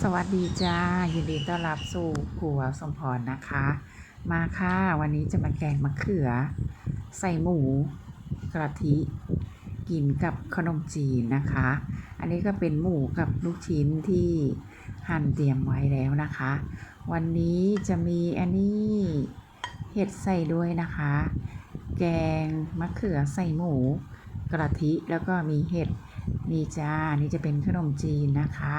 สวัสดีจ้ายินดีต้อนรับสู่ครัวสมพรนะคะ มาค่ะวันนี้จะมาแกงมะเขือ ใส่หมูกระทิ กินกับขนมจีนนะคะ อันนี้ก็เป็นหมูกับลูกชิ้นที่หั่นเตรียมไว้แล้วนะคะ วันนี้จะมีอันนี้เห็ดใส่ด้วยนะคะ แกงมะเขือใส่หมูกระทิแล้วก็มีเห็ดนี่จ้านี่จะเป็นขนมจีนนะคะ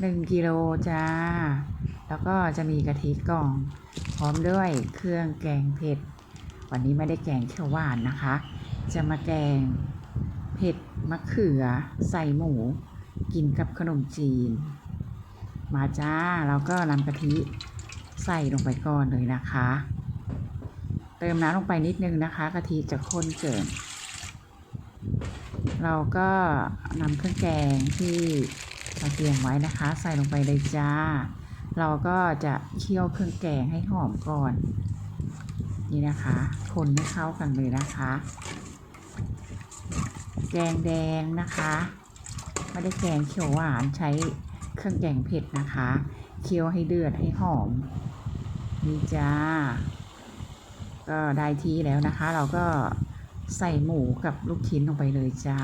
หนึ่งกิโลจ้า แล้วก็จะมีกะทิกล่อง พร้อมด้วยเครื่องแกงเผ็ด วันนี้ไม่ได้แกงเขียวหวานนะคะ จะมาแกงเผ็ดมะเขือใส่หมู กินกับขนมจีน มาจ้าเราก็นำกะทิใส่ลงไปก่อนเลยนะคะ เติมน้ำลงไปนิดนึงนะคะกะทิจะข้นเกิน เราก็นำเครื่องแกงที่ เราเตรียมไว้นะคะ ใส่ลงไปเลยจ้า เราก็จะเคี่ยวเครื่องแกงให้หอมก่อน นี่นะคะ คนให้เข้ากันเลยนะคะ แกงแดงนะคะไม่ได้แกงเขียวหวานใช้เครื่องแกงเผ็ดนะคะ เคี่ยวให้เดือดให้หอมนี่จ้า ก็ได้ที่แล้วนะคะ เราก็ใส่หมูกับลูกชิ้นลงไปเลยจ้า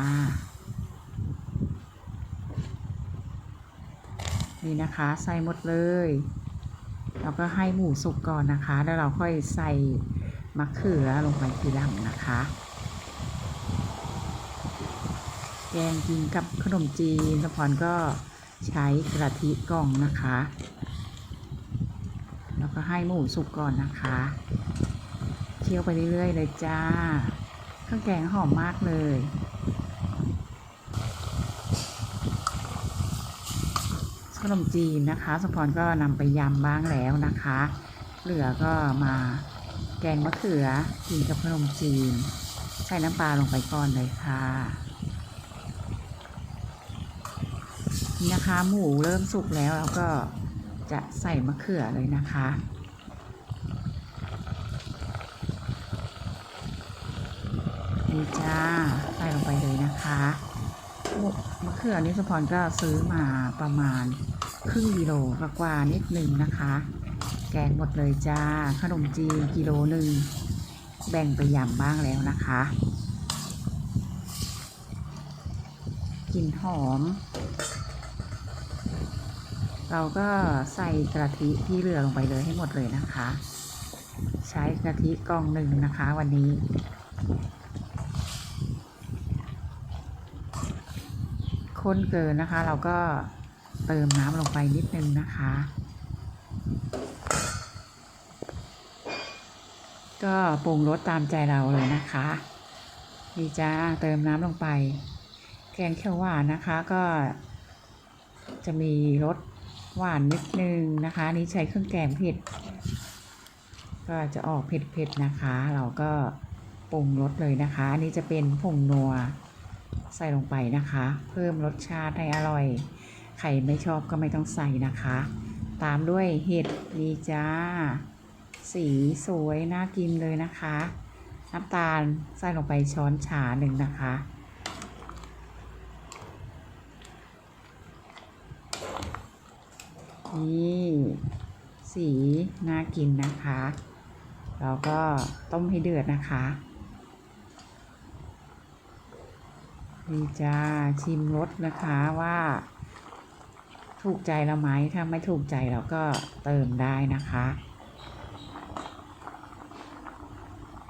นี่นะคะใส่หมดเลยแล้วก็ให้หมูสุกก่อนนะคะ แล้วเราค่อยใส่มะเขือลงไปทีหลังนะคะ แกงกินกับขนมจีนสะพรก็ใช้กระทิกล่องนะคะ แล้วก็ให้หมูสุกก่อนนะคะเคี่ยวไปเรื่อยๆเลยจ้าเครื่องแกงหอมมากเลย ขนมจีนนะคะสปอนก็นำไปยำบ้างแล้วนะคะ เหลือก็มาแกงมะเขือกินกับขนมจีน ใส่น้ำปลาลงไปก่อนเลยค่ะนี่นะคะหมูเริ่มสุกแล้วเราก็จะใส่มะเขือเลยนะคะนี่จ้าใส่ลงไปเลยนะคะ มะเขือนี่สปอนก็ซื้อมาประมาณครึ่งกิโลกว่านิดนึงนะคะ แกงหมดเลยจ้า ขนมจีนกิโลหนึ่ง แบ่งไปยำบ้างแล้วนะคะกลิ่นหอม เราก็ใส่กะทิที่เหลือลงไปเลยให้หมดเลยนะคะ ใช้กะทิกล่องหนึ่งนะคะวันนี้ ข้นเกินนะคะ เราก็เติมน้ำลงไปนิดนึงนะคะ ก็ปรุงรสตามใจเราเลยนะคะนี่จ้าเติมน้ำลงไป แกงเขียวหวานนะคะก็จะมีรสหวานนิดนึงนะคะนี่ใช้เครื่องแกงเผ็ดก็จะออกเผ็ดๆนะคะ เราก็ปรุงรสเลยนะคะ อันนี้จะเป็นผงนัว ใส่ลงไปนะคะ เพิ่มรสชาติให้อร่อย ใครไม่ชอบก็ไม่ต้องใส่นะคะ ตามด้วยเห็ดนี่จ้า สีสวยน่ากินเลยนะคะ น้ำตาลใส่ลงไปช้อนชาหนึ่งนะคะนี่สีน่ากินนะคะ แล้วก็ต้มให้เดือดนะคะ นี่จ้าชิมรสนะคะว่า ถูกใจเราไหมถ้าไม่ถูกใจเราก็เติมได้นะคะ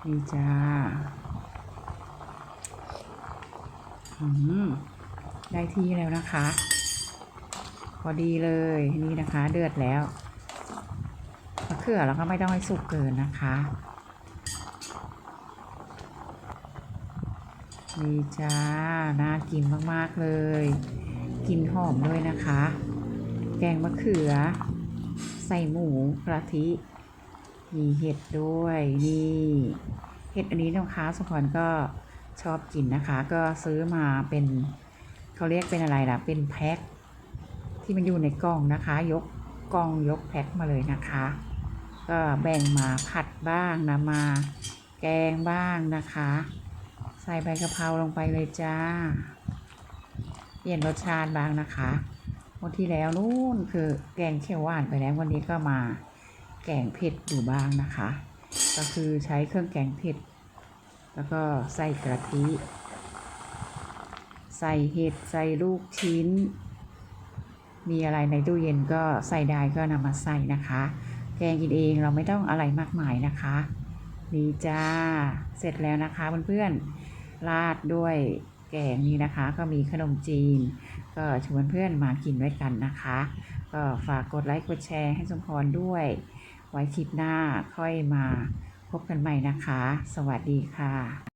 นี่จ้าอืมได้ที่แล้วนะคะ พอดีเลยนี่นะคะ เดือดแล้วมะเขือเราก็ไม่ต้องให้สุกเกินนะคะ นี่จ้า น่ากินมากๆเลย กินหอมด้วยนะคะ แกงมะเขือ ใส่หมูกระทิ มีเห็ดด้วยนี่ เห็ดอันนี้นะคะสุพรก็ชอบกินนะคะ ก็ซื้อมาเป็นเขาเรียกเป็นอะไรล่ะ เป็นแพ็คที่มันอยู่ในกล่องนะคะ ยกกล่องยกแพ็คมาเลยนะคะ ก็แบ่งมาผัดบ้างนะมา แกงบ้างนะคะ ส่ใบกะเพราลงไปเลยจ้า เปลี่ยนรสชาติบ้างนะคะวันที่แล้วนู่นคือแกงเขียวหวานไปแล้ววันนี้ก็มาแกงเผ็ดอยู่บ้างนะคะ ก็คือใช้เครื่องแกงเผ็ด แล้วก็ใส่กะทิ ใส่เห็ดใส่ลูกชิ้น มีอะไรในตู้เย็นก็ใส่ได้ก็นำมาใส่นะคะ แกงกินเองเราไม่ต้องอะไรมากมายนะคะนี่จ้า เสร็จแล้วนะคะเพื่อนๆ ราดด้วยแกงนี้นะคะ ก็มีขนมจีน ก็ชวนเพื่อนมากินด้วยกันนะคะ ก็ฝากกดไลค์กดแชร์ให้สมพรด้วย ไว้คลิปหน้าค่อยมาพบกันใหม่นะคะ สวัสดีค่ะ